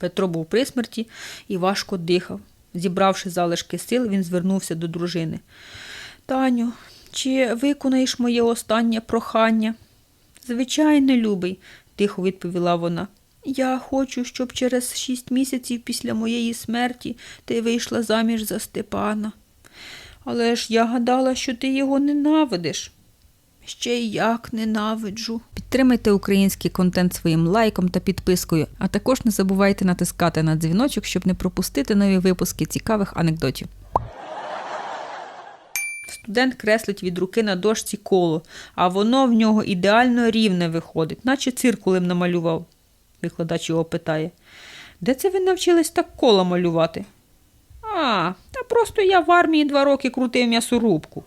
Петро був при смерті і важко дихав. Зібравши залишки сил, він звернувся до дружини. Таню, чи виконаєш моє останнє прохання? Звичайно, любий, тихо відповіла вона. Я хочу, щоб через шість місяців після моєї смерті ти вийшла заміж за Степана. Але ж я гадала, що ти його ненавидиш. Ще й як ненавиджу. Підтримайте український контент своїм лайком та підпискою, а також не забувайте натискати на дзвіночок, щоб не пропустити нові випуски цікавих анекдотів. Студент креслить від руки на дошці коло, а воно в нього ідеально рівне виходить, наче циркулем намалював. Викладач його питає. Де це ви навчились так коло малювати? А, та просто я в армії два роки крутив м'ясорубку.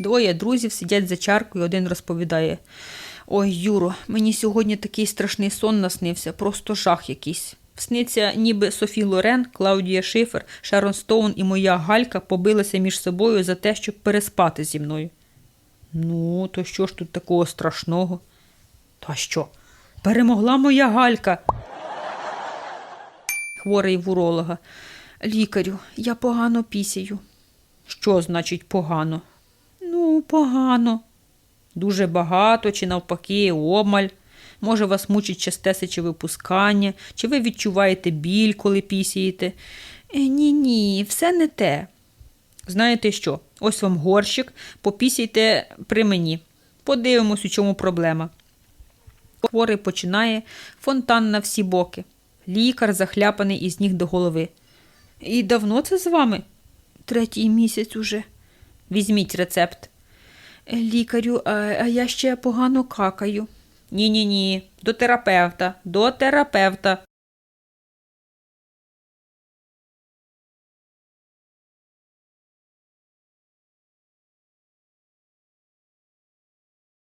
Двоє друзів сидять за чаркою, один розповідає. Ой, Юро, мені сьогодні такий страшний сон наснився, просто жах якийсь. Сниться, ніби Софі Лорен, Клаудія Шифер, Шерон Стоун і моя Галька побилися між собою за те, щоб переспати зі мною. Ну, то що ж тут такого страшного? Та що? Перемогла моя Галька. Хворий в уролога. Лікарю, я погано пісяю. Що значить погано? Погано. Дуже багато чи навпаки обмаль. Може, вас мучить частесиче випускання, чи ви відчуваєте біль, коли пісієте. Ні, ні, все не те. Знаєте що? Ось вам горщик, попісяйте при мені. Подивимось, у чому проблема. Хворий починає фонтан на всі боки. Лікар захляпаний із ніг до голови. І давно це з вами? Третій місяць уже. Візьміть рецепт. Лікарю, а, я ще погано какаю. Ні, ні, ні, до терапевта, до терапевта.